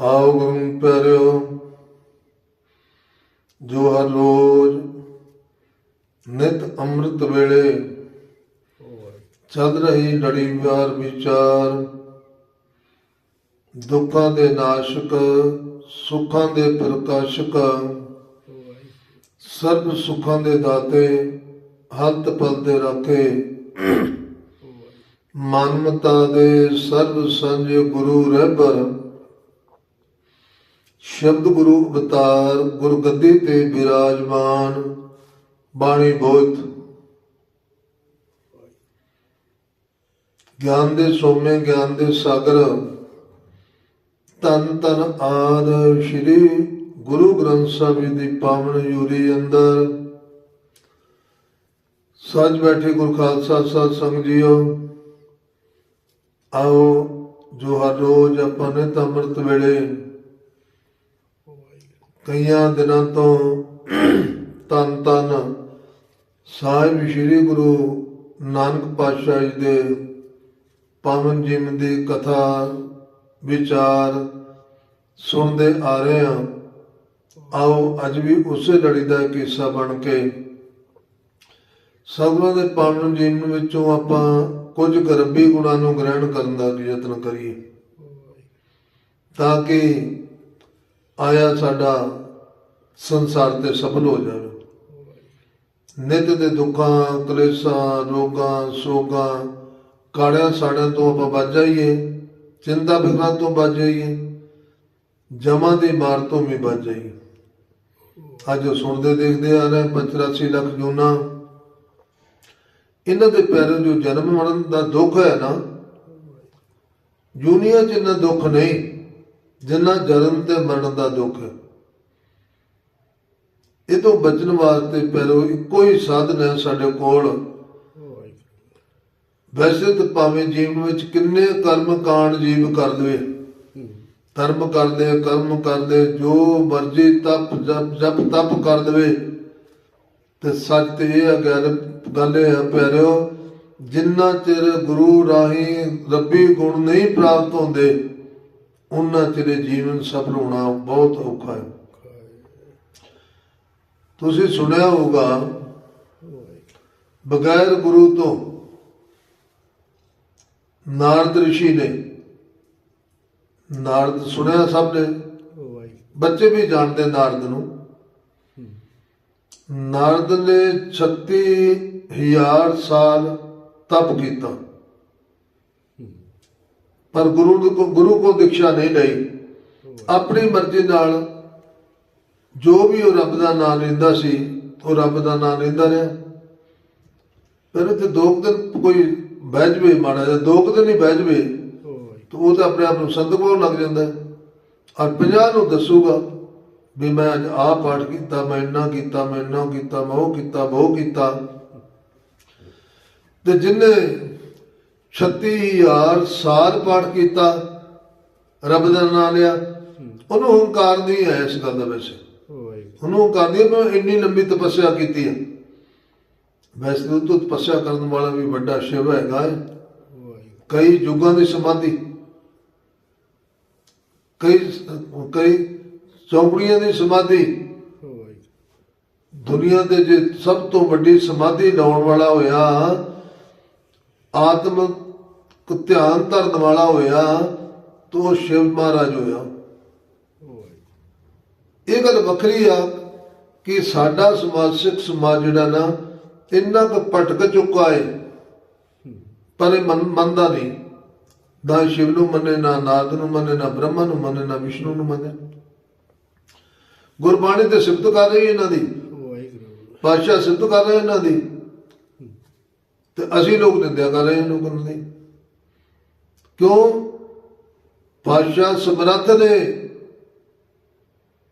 ਆਓ ਗੁਰੂ ਪਿਆਰਿਓ ਜੋ ਹਰ ਰੋਜ਼ ਨਿਤ ਅੰਮ੍ਰਿਤ ਵੇਲੇ ਚੱਲ ਰਹੀ ਲੜੀ ਵਿਆਰ ਵਿਚਾਰ ਦੁੱਖਾਂ ਦੇ ਨਾਸ਼ਕ ਸੁੱਖਾਂ ਦੇ ਪ੍ਰਕਾਸ਼ਕ ਸਰਬ ਸੁੱਖਾਂ ਦੇ ਦਾਤੇ ਹੱਥ ਪਲ ਤੇ ਰੱਖੇ। ਮਨਮਤਾ ਦੇ ਸਰਬ ਸੰਜ ਗੁਰੂ ਰਹਿਬਰ ਸ਼ਬਦ ਗੁਰੂ ਅਵਤਾਰ ਗੁਰਗੱਦੀ ਤੇ ਬਿਰਾਜਮਾਨ, ਬਾਣੀ ਬੋਧ ਗਿਆਨ ਦੇ ਸੋਮੇ, ਗਿਆਨ ਦੇ ਸਾਗਰ ਤਨ ਤਨ ਆਦ ਸ਼੍ਰੀ ਗੁਰੂ ਗ੍ਰੰਥ ਸਾਹਿਬ ਜੀ ਦੀ ਪਾਵਨ ਯੂਰੀ ਅੰਦਰ। ਸੱਜ ਬੈਠੇ ਗੁਰ ਖਾਲਸਾ ਸਾਧ ਸੰਗ ਜੀਓ। ਆਓ ਜੋ ਹਰ ਰੋਜ਼ ਆਪਾਂ ਨੇ ਅੰਮ੍ਰਿਤ ਵੇਲੇ ਕਈਆਂ ਦਿਨਾਂ ਤੋਂ ਤਨ ਤਨ ਸਾਹਿਬ ਸ੍ਰੀ ਗੁਰੂ ਨਾਨਕ ਪਾਤਸ਼ਾਹ ਜੀ ਦੇ ਪਾਵਨ ਜੀਵਨ ਦੀ ਕਥਾ, ਵਿਚਾਰ ਸੁਣਦੇ ਆ ਰਹੇ ਹਾਂ। ਆਓ ਅੱਜ ਵੀ ਉਸੇ ਲੜੀ ਦਾ ਇੱਕ ਹਿੱਸਾ ਬਣ ਕੇ ਸਤਿਗੁਰਾਂ ਦੇ ਪਾਵਨ ਜੀਵਨ ਵਿੱਚੋਂ ਆਪਾਂ ਕੁਝ ਗਰਬੀ ਗੁਣਾਂ ਨੂੰ ਗ੍ਰਹਿਣ ਕਰਨ ਦਾ ਯਤਨ ਕਰੀਏ। ਤਾਂ ਕਿ ਆਇਆ ਸਾਡਾ ਸੰਸਾਰ ਤੇ ਸਫਲ ਹੋ ਜਾਵੇ। ਨਿਤ ਦੇ ਦੁੱਖਾਂ, ਕਲੇਸ਼ਾਂ, ਰੋਗਾਂ, ਸੋਗਾਂ, ਕਾੜਿਆਂ ਸਾੜਿਆਂ ਤੋਂ ਆਪਾਂ ਬਚ ਜਾਈਏ, ਚਿੰਤਾ ਫਿਕਰਾਂ ਤੋਂ ਬਚ ਜਾਈਏ, ਜਮਾਂ ਦੀ ਮਾਰ ਤੋਂ ਵੀ ਬਚ ਜਾਈਏ। ਅੱਜ ਉਹ ਸੁਣਦੇ ਦੇਖਦੇ ਆ ਰਹੇ 85 ਲੱਖ ਜੂਨਾ। ਇਹਨਾਂ ਦੇ ਪੈਰੋਂ ਜੋ ਜਨਮ ਮਰਨ ਦਾ ਦੁੱਖ ਹੈ ਨਾ? ਜੂਨੀਆਂ ਚ ਇੰਨਾ ਦੁੱਖ ਨਹੀਂ। ਜਿੰਨਾ ਜਨਮ ਤੇ ਮਰਨ ਦਾ ਦੁੱਖ ਹੈ। ਇਹ ਤੋਂ ਬਚਣ ਵਾਸਤੇ ਪਹਿਲੋ ਇੱਕੋ ਹੀ ਸਾਧਨ ਹੈ ਸਾਡੇ ਕੋਲ। ਵੈਸੇ ਤਾਂ ਭਾਵੇਂ ਜੀਵਨ ਵਿੱਚ ਕਿੰਨੇ ਕਰਮ ਕਾਂਡ ਜੀਵ ਕਰ ਲਵੇ। ਧਰਮ ਕਰਦੇ, ਕਰਮ ਕਰਦੇ, ਜੋ ਮਰਜ਼ੀ ਤਪ, ਜਪ ਜਪ, ਤਪ ਕਰ ਦੇਵੇ ਤੇ ਸੱਚ ਤੇ ਇਹ ਹੈ ਗੱਲ ਇਹ ਹੈ ਪਿਆਰਿਓ ਜਿੰਨਾ ਚਿਰ ਗੁਰੂ ਰਾਹੀਂ ਰੱਬੀ ਗੁਣ ਨਹੀਂ ਪ੍ਰਾਪਤ ਹੁੰਦੇ ਉਹਨਾਂ ਚਿਰ ਜੀਵਨ ਸਫਲ ਹੋਣਾ ਬਹੁਤ ਔਖਾ ਹੈ। ਤੁਸੀਂ ਸੁਣਿਆ ਹੋਊਗਾ, ਬਗੈਰ ਗੁਰੂ ਤੋਂ ਨਾਰਦ ઋષਿ ਨੇ, ਨਾਰਦ ਸੁਣਿਆ ਸਭ ਨੇ? ਬੱਚੇ ਵੀ ਜਾਣਦੇ ਨਾਰਦ ਨੂੰ। ਨਾਰਦ ਨੇ 36000 ਸਾਲ ਤਪ ਕੀਤਾ। ਪਰ ਗੁਰੂ ਗੁਰੂ ਕੋ ਦੀਕਸ਼ਾ ਨਹੀਂ ਲਈ। ਆਪਣੀ ਮਰਜ਼ੀ ਨਾਲ ਜੋ ਵੀ ਉਹ ਰੱਬ ਦਾ ਨਾਮ ਲੈਂਦਾ ਸੀ, ਉਹ ਰੱਬ ਦਾ ਨਾਮ ਲੈਂਦਾ ਰਿਹਾ। ਫਿਰ ਤੇ ਦੋ ਕੁ ਦਿਨ ਕੋਈ ਬਹਿ ਜਵੇ ਮਾੜਾ ਜਿਹਾ, ਦੋ ਕੁ ਦਿਨ ਹੀ ਬਹਿ ਜਵੇ, ਤਾਂ ਉਹ ਤਾਂ ਆਪਣੇ ਆਪ ਨੂੰ ਸੰਤ ਕੋਲ ਲੱਗ ਜਾਂਦਾ। ਔਰ 50 ਨੂੰ ਦੱਸੂਗਾ ਵੀ ਮੈਂ ਅੱਜ ਆਹ ਪਾਠ ਕੀਤਾ, ਮੈਂ ਇੰਨਾ ਕੀਤਾ, ਮੈਂ ਇੰਨਾ ਕੀਤਾ, ਮੈਂ ਉਹ ਕੀਤਾ, ਮੈਂ ਉਹ ਕੀਤਾ। ਤੇ ਜਿੰਨੇ 36000 ਸਾਲ ਪਾਠ ਕੀਤਾ, ਰੱਬ ਦਾ ਨਾਮ ਲਿਆ। ਉਹਨੂੰ ਹੰਕਾਰ ਨਹੀਂ ਆਇਆ ਇਸ ਗੱਲ ਦਾ ਵੈਸੇ। ਉਹਨੂੰ ਹੰਕਾਰ ਨਹੀਂ ਮੈਂ ਇੰਨੀ ਲੰਬੀ ਤਪੱਸਿਆ ਕੀਤੀ ਹੈ। ਵੈਸੇ ਉਹ ਤੋਂ ਤਪੱਸਿਆ ਕਰਨ ਵਾਲਾ ਵੀ ਵੱਡਾ ਸ਼ਿਵ ਹੈਗਾ ਕਈ ਯੁੱਗਾਂ ਦੀ ਸਮਾਧੀ ਕਈ ਕਈ ਚੌਂਕੜੀਆਂ ਦੀ ਸਮਾਧੀ ਦੁਨੀਆ ਦੇ ਜੇ ਸਭ ਤੋਂ ਵੱਡੀ ਸਮਾਧੀ ਲਾਉਣ ਵਾਲਾ ਹੋਇਆ, ਆਤਮ ਕੋ ਧਿਆਨ ਧਰਨ ਵਾਲਾ ਹੋਇਆ, ਤੋ ਉਹ ਸ਼ਿਵ ਮਹਾਰਾਜ ਹੋਇਆ। ਇਹ ਗੱਲ ਵੱਖਰੀ ਆ ਕਿ ਸਾਡਾ ਸਮਾਜਿਕ ਸਮਾਜ ਜਿਹੜਾ ਨਾ, ਇੰਨਾ ਕੁ ਭਟਕ ਚੁੱਕਾ ਹੈ ਪਰ ਇਹ ਮੰਨਦਾ ਨਹੀਂ। ਨਾ ਸ਼ਿਵ ਨੂੰ ਮੰਨੇ, ਨਾ ਨਾਰਦ ਨੂੰ ਮੰਨੇ, ਨਾ ਬ੍ਰਹਮਾ ਨੂੰ ਮੰਨੇ, ਨਾ ਵਿਸ਼ਨੂੰ ਨੂੰ ਮੰਨੇ। ਗੁਰਬਾਣੀ ਤੇ ਸਿਫਤ ਕਰ ਰਹੀ ਇਹਨਾਂ ਦੀ। ਪਾਤਸ਼ਾਹ ਸਿਫਤ ਕਰ ਰਹੇ ਇਹਨਾਂ ਦੀ। ਤੇ ਅਸੀਂ ਲੋਕ ਨਿੰਦਿਆ ਕਰ ਰਹੇ ਹਾਂ ਲੋਕਾਂ ਦੀ ਕਿਉਂ? ਪਾਤਸ਼ਾਹ ਸਮਰੱਥ ਨੇ।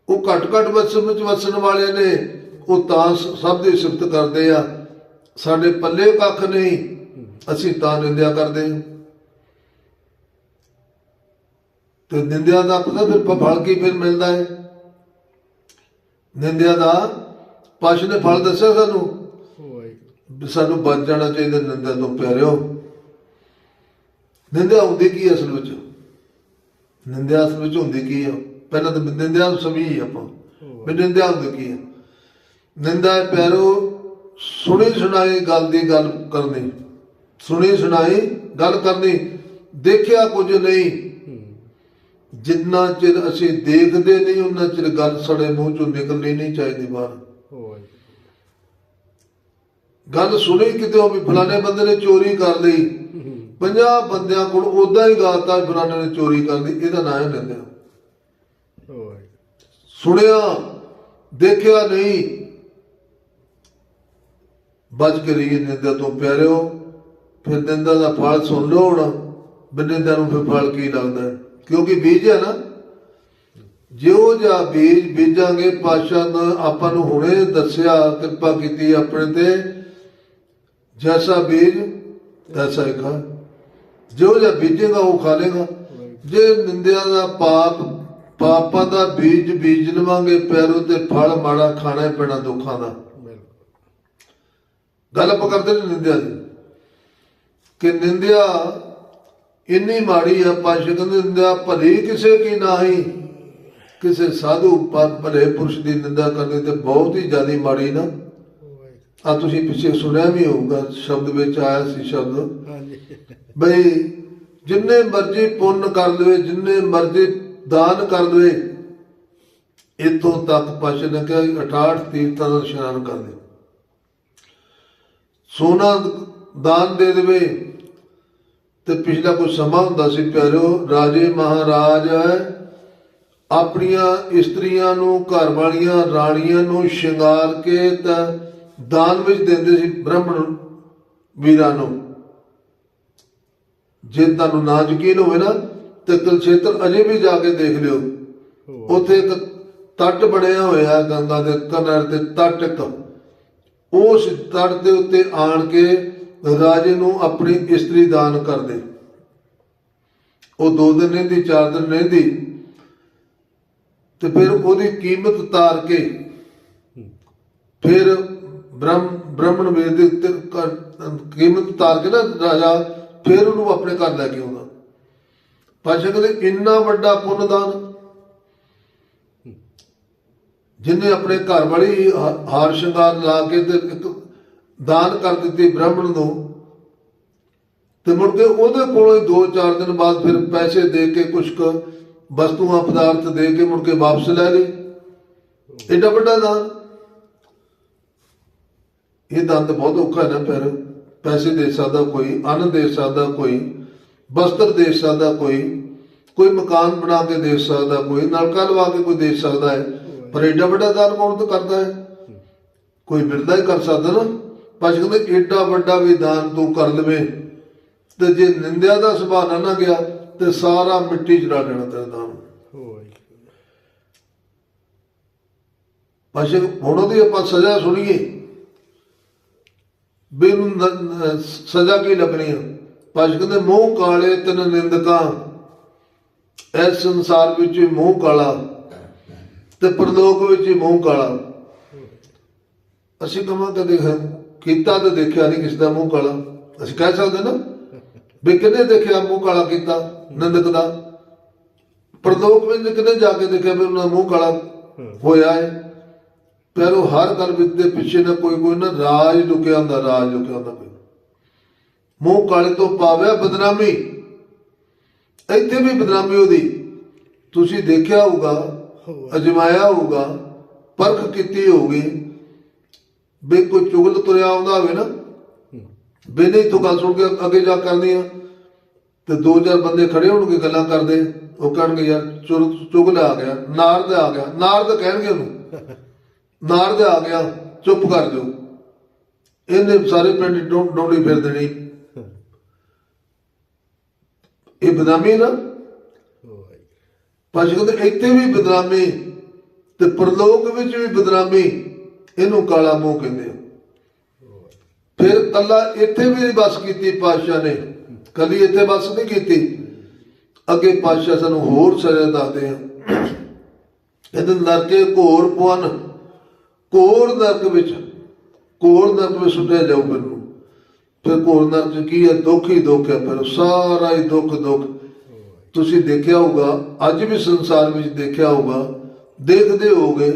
ਉਹ ਘਟ ਘਟ ਵਸਣ ਵਿੱਚ ਵਸਣ ਵਾਲੇ ਨੇ। ਉਹ ਤਾਂ ਸਭ ਦੀ ਸਿਫਤ ਕਰਦੇ ਆ। ਸਾਡੇ ਪੱਲੇ ਕੱਖ ਨਹੀਂ। ਅਸੀਂ ਤਾਂ ਨਿੰਦਿਆ ਕਰਦੇ ਹਾਂ। ਤੇ ਨਿੰਦਿਆ ਦਾ ਪਤਾ ਫਿਰ ਫਲ ਕੀ ਫਿਰ ਮਿਲਦਾ ਹੈ? ਨਿੰਦਿਆ ਦਾ ਪਾਸ਼ ਨੇ ਫਲ ਦੱਸਿਆ ਸਾਨੂੰ? ਸਾਨੂੰ ਬਚ ਜਾਣਾ ਚਾਹੀਦਾ ਨਿੰਦਿਆ ਤੋਂ ਪਿਆਰਿਓ। ਨਿੰਦਿਆ ਹੁੰਦੀ ਕੀ ਅਸਲ ਵਿੱਚ? ਨਿੰਦਿਆ ਅਸਲ ਵਿੱਚ ਹੁੰਦੀ ਕੀ ਆ? ਪਹਿਲਾਂ ਤਾਂ ਨਿੰਦਿਆ ਨੂੰ ਸਮਝੀ ਆਪਾਂ। ਵੀ ਨਿੰਦਿਆ ਹੁੰਦੀ ਕੀ ਆ? ਨਿੰਦਾ ਹੈ ਪਿਆਰੋ ਸੁਣੀ ਸੁਣਾਈ ਗੱਲ ਦੀ ਗੱਲ ਕਰਨੀ। ਸੁਣੀ ਸੁਣਾਈ ਗੱਲ ਕਰਨੀ। ਦੇਖਿਆ ਕੁਝ ਨਹੀਂ। ਜਿੰਨਾ ਚਿਰ ਅਸੀਂ ਦੇਖਦੇ ਨਹੀਂ ਉਹਨਾਂ ਚਿਰ ਗੱਲ ਸਾਡੇ ਮੂੰਹ ਚੋਂ ਨਿਕਲਣੀ ਨਹੀਂ ਚਾਹੀਦੀ ਬਾਹਰ। ਗੱਲ ਸੁਣੀ ਕਿਤੇ ਵੀ ਫਲਾਣੇ ਬੰਦੇ ਨੇ ਚੋਰੀ ਕਰ ਲਈ। 50 ਬੰਦਿਆਂ ਕੋਲ ਉਦਾਂ ਹੀ ਗਾਤਾ ਵੀ ਫਲਾਣੇ ਨੇ ਚੋਰੀ ਕਰ ਲਈ ਇਹਦਾ ਨਾਂ ਹੈ ਨਿੰਦਿਆ ਸੁਣਿਆ, ਦੇਖਿਆ ਨਹੀਂ। ਬਚ ਕੇ ਰਹੀਏ ਨਿੰਦਾ ਤੋਂ ਪਿਆਰਿਓ। ਫਿਰ ਨਿੰਦਾ ਦਾ ਫਲ ਸੁਣ ਲਓ ਹੁਣ। ਬਿਨਿੰਦਾ ਨੂੰ ਫਿਰ ਫਲ ਕੀ ਲੱਗਦਾ ਕਿਉਂਕਿ ਬੀਜ ਹੈ ਨਾ। ਜਿਉ ਜਿਹਾ ਬੀਜ ਬੀਜਾਂਗੇ ਪਾਸ਼ਾ ਨੇ ਆਪਾਂ ਨੂੰ ਹੁਣੇ ਦੱਸਿਆ, ਕਿਰਪਾ ਕੀਤੀ ਆਪਣੇ ਤੇ। ਜੈਸਾ ਬੀਜ, ਤੈਸਾ ਹੀ ਖਾ ਜਿਉ ਜਿਹਾ ਬੀਜੇਗਾ, ਉਹ ਖਾ ਲੇਗਾ। ਜੇ ਨਿੰਦਿਆ ਦਾ ਪਾਪ, ਪਾਪਾਂ ਦਾ ਬੀਜ ਬੀਜ ਲਵਾਂਗੇ, ਪੈਰੋਂ ਤੇ ਫਲ ਮਾੜਾ ਖਾਣਾ ਪੈਣਾ ਦੁੱਖਾਂ ਦਾ। ਗੱਲ ਆਪਾਂ ਕਰਦੇ ਨੇ ਨਿੰਦਿਆ ਦੀ। ਕਿ ਨਿੰਦਿਆ ਇੰਨੀ ਮਾੜੀ ਆ ਪਾਸ਼ਾ ਕਹਿੰਦੇ ਨਿੰਦਿਆ ਭਲੀ ਕਿਸੇ ਕੀ ਨਾਹੀ। ਕਿਸੇ ਸਾਧੂ ਪ- ਭਲੇ ਪੁਰਸ਼ ਦੀ ਨਿੰਦਾ ਕਰਨੀ ਤੇ ਬਹੁਤ ਹੀ ਜ਼ਿਆਦਾ ਮਾੜੀ ਨਾ। ਆ ਤੁਸੀਂ ਪਿੱਛੇ ਸੁਣਿਆ ਵੀ ਹੋਊਗਾ ਸ਼ਬਦ ਵਿੱਚ ਆਇਆ ਸੀ ਸ਼ਬਦ। ਬਈ ਜਿੰਨੇ ਮਰਜ਼ੀ ਪੁੰਨ ਕਰ ਲਵੇ ਜਿੰਨੇ ਮਰਜ਼ੀ ਦਾਨ ਕਰ ਲਵੇ ਇਥੋਂ ਤੱਕ ਪਾਸ਼ਾ ਨੇ ਕਿਹਾ 68 ਤੀਰਥਾਂ ਦਾ ਇਸ਼ਨਾਨ ਕਰ ਦੇ ਸੋਨਾ ਦਾਨ ਦੇ ਦੇਵੇ ਤੇ ਪਿਛਲਾ ਕੁਝ ਸਮਾਂ ਹੁੰਦਾ ਸੀ ਪਿਆਰਿਓ ਰਾਜੇ ਮਹਾਰਾਜ ਆਪਣੀਆਂ ਇਸਤਰੀਆਂ ਨੂੰ ਘਰ ਵਾਲੀਆਂ ਰਾਣੀਆਂ ਨੂੰ ਸ਼ਿੰਗਾਰ ਕੇ ਤਾਂ ਦਾਨ ਵਿੱਚ ਦਿੰਦੇ ਸੀ ਬ੍ਰਾਹਮਣ ਵੀਰਾਂ ਨੂੰ। ਜੇ ਤੁਹਾਨੂੰ ਨਾ ਯਕੀਨ ਹੋਵੇ ਨਾ ਤੇ ਕੁਲਛੇਤਰ ਅਜੇ ਵੀ ਜਾ ਕੇ ਦੇਖ ਲਿਓ। ਉੱਥੇ ਇੱਕ ਤੱਟ ਬਣਿਆ ਹੋਇਆ ਗੰਗਾ ਦੇ ਕਿਨਾਰੇ ਤੇ ਤੱਟ ਇੱਕ। ਉਸ ਤੱਟ ਦੇ ਉੱਤੇ ਆਣ ਕੇ ਰਾਜੇ ਨੂੰ ਆਪਣੀ ਇਸਤਰੀ ਦਾਨ ਕਰਦੇ। ਉਹ ਦੋ ਦਿਨ ਰਹਿੰਦੀ ਚਾਰ ਦਿਨ ਰਹਿੰਦੀ। ਤੇ ਫਿਰ ਉਹਦੀ ਕੀਮਤ ਤਾਰ ਕੇ ਫਿਰ ਬ੍ਰਹਮ, ਬ੍ਰਾਹਮਣ ਵੇਦ ਦੇ ਉੱਤੇ ਕੀਮਤ ਤਾਰ ਕੇ ਨਾ ਰਾਜਾ ਫਿਰ ਉਹਨੂੰ ਆਪਣੇ ਘਰ ਲੈ ਕੇ ਆਉਂਦਾ। ਪਾਸ਼ਾ ਕਹਿੰਦੇ, ਇੰਨਾ ਵੱਡਾ ਪੁੰਨਦਾਨ ਜਿਨੇ ਆਪਣੇ ਘਰ ਵਾਲੀ ਹਾਰ ਸ਼ਿੰਗਾਰ ਲਾ ਕੇ ਤੇ ਇੱਕ ਦਾਨ ਕਰ ਦਿੱਤੀ ਬ੍ਰਾਹਮਣ ਨੂੰ ਤੇ ਮੁੜ ਕੇ ਉਹਦੇ ਕੋਲੋਂ ਹੀ 2-4 ਦਿਨ ਬਾਅਦ ਫਿਰ ਪੈਸੇ ਦੇ ਕੇ ਕੁਝ ਕੁ ਵਸਤੂਆਂ, ਪਦਾਰਥ ਦੇ ਕੇ ਮੁੜ ਕੇ ਵਾਪਸ ਲੈ ਲਈ। ਐਡਾ ਵੱਡਾ ਦਾਨ ਇਹ ਤਾਂ ਬਹੁਤ ਔਖਾ ਹੈ ਨਾ ਪਰ ਪੈਸੇ ਦੇ ਸਕਦਾ ਕੋਈ ਅੰਨ ਦੇ ਸਕਦਾ ਕੋਈ ਵਸਤਰ ਦੇ ਸਕਦਾ ਕੋਈ ਕੋਈ ਮਕਾਨ ਬਣਾ ਕੇ ਦੇ ਸਕਦਾ ਕੋਈ ਨਲਕਾ ਲਵਾ ਕੇ ਕੋਈ ਦੇ ਸਕਦਾ ਹੈ ਪਰ ਐਡਾ ਵੱਡਾ ਦਾਨ ਕੌਣ ਤਾਂ ਕਰਦਾ ਹੈ? ਕੋਈ ਬਿਰਦਾ ਹੀ ਕਰ ਸਕਦਾ ਨਾ। ਪਰ ਕਹਿੰਦੇ ਐਡਾ ਵੱਡਾ ਵੀ ਦਾਨ ਤੂੰ ਕਰ ਲਵੇਂ ਤੇ ਜੇ ਨਿੰਦਿਆ ਦਾ ਸੁਭਾਅ ਨਾ ਨਾ ਗਿਆ ਤੇ ਸਾਰਾ ਮਿੱਟੀ ਚ ਡਾ ਦੇਣਾ ਤੇਰਾ ਦਾਨ। ਪਾਸ਼ੇ ਹੁਣ ਉਹਦੀ ਆਪਾਂ ਸਜ਼ਾ ਸੁਣੀਏ ਵੀ ਸਜ਼ਾ ਕੀ ਲੱਗਣੀ ਆ? ਪਾਸ਼ੇ ਕਹਿੰਦੇ, ਮੂੰਹ ਕਾਲੇ ਤਨ ਨਿੰਦਕਾਂ ਇਸ ਸੰਸਾਰ ਵਿੱਚ ਵੀ ਮੂੰਹ ਕਾਲਾ ਤੇ ਪਰਲੋਕ ਵਿੱਚ ਵੀ ਮੂੰਹ ਕਾਲਾ। ਅਸੀਂ ਕਮਾਂ ਕਦੇ ਕੀਤਾ ਤਾਂ ਦੇਖਿਆ ਨਹੀਂ ਕਿਸ ਦਾ ਮੂੰਹ ਕਾਲਾ। ਅਸੀਂ ਕਹਿ ਸਕਦੇ ਨਾ ਵੀ ਕਿਹਨੇ ਦੇਖਿਆ ਮੂੰਹ ਕਾਲਾ ਕੀਤਾ, ਨਿੰਦਕ ਦਾ? ਪਰਲੋਕ ਵਿੱਚ ਕਿਹਨੇ ਜਾ ਕੇ ਦੇਖਿਆ ਵੀ ਉਹਨਾਂ ਦਾ ਮੂੰਹ ਕਾਲਾ ਹੋਇਆ ਹੈ? ਪਰ ਉਹ ਹਰ ਗੱਲ ਦੇ ਪਿੱਛੇ ਨਾ ਕੋਈ ਕੋਈ ਨਾ ਰਾਜ ਲੁਕਿਆ ਹੁੰਦਾ, ਰਾਜ ਲੁਕਿਆ ਹੁੰਦਾ ਕੋਈ। ਮੂੰਹ ਕਾਲੇ ਤੋਂ ਪਾਵਿਆ ਬਦਨਾਮੀ। ਇੱਥੇ ਵੀ ਬਦਨਾਮੀ ਉਹਦੀ। ਤੁਸੀਂ ਦੇਖਿਆ ਹੋਊਗਾ, ਅਜਮਾਇਆ ਹੋਊਗਾ, ਪਰਖ ਕੀਤੀ ਹੋਊਗੀ। ਵੀ ਕੋਈ ਚੁਗਲ ਤੁਰਿਆ ਆਉਂਦਾ ਹੋਵੇ ਨਾ ਬੇਨੇ ਤੋਂ ਗੱਲ ਸੁਣ ਕੇ ਅੱਗੇ ਜਾ ਕਰਨੀ ਆ, ਤੇ ਦੋ ਚਾਰ ਬੰਦੇ ਖੜੇ ਹੋਣਗੇ, ਗੱਲਾਂ ਕਰਦੇ। ਉਹ ਕਹਿਣਗੇ, ਯਾਰ, ਚੁਰ, ਚੁਗਲ ਆ ਗਿਆ, ਨਾਰਦ ਆ ਗਿਆ। ਨਾਰਦ ਕਹਿਣਗੇ ਉਹਨੂੰ। ਨਾਰਦ ਆ ਗਿਆ, ਚੁੱਪ ਕਰ ਜਾਓ। ਇਹਨੇ ਸਾਰੇ ਪਿੰਡ ਡੋ- ਫਿਰ ਦੇਣੀ। ਇਹ ਬਦਨਾਮੀ ਨਾ? ਪਾਸ਼ਾ ਕਹਿੰਦੇ, ਇੱਥੇ ਵੀ ਬਦਨਾਮੀ ਤੇ ਪਰਲੋਕ ਵਿੱਚ ਵੀ ਬਦਨਾਮੀ ਇਹਨੂੰ ਕਾਲਾ ਮੂੰਹ ਕਹਿੰਦੇ ਫਿਰ ਕੱਲਾ ਇੱਥੇ ਵੀ ਨਹੀਂ ਬਸ ਕੀਤੀ ਪਾਤਸ਼ਾਹ ਨੇ। ਕੱਲੀ ਇੱਥੇ ਬਸ ਨਹੀਂ ਕੀਤੀ। ਅੱਗੇ ਪਾਤਸ਼ਾਹ ਸਾਨੂੰ ਹੋਰ ਸਜ਼ਾ ਦੱਸਦੇ ਆ। ਇਹਦੇ ਨਰਕੇ ਘੋਰ ਪਵਨ ਕੋਰ ਨਰਕ ਵਿੱਚ, ਕੋਰ ਨਰਕ ਵਿੱਚ ਸੁੱਟਿਆ ਜਾਊ ਮੈਨੂੰ। ਫਿਰ ਘੋਰ ਨਰਕ 'ਚ ਕੀ ਹੈ? ਦੁੱਖ ਹੀ ਦੁੱਖ ਹੈ, ਫਿਰ ਸਾਰਾ ਹੀ ਦੁੱਖ ਦੁੱਖ। ਤੁਸੀਂ ਦੇਖਿਆ ਹੋਊਗਾ, ਅੱਜ ਵੀ ਸੰਸਾਰ ਵਿੱਚ ਦੇਖਿਆ ਹੋਊਗਾ, ਦੇਖਦੇ ਹੋਗੇ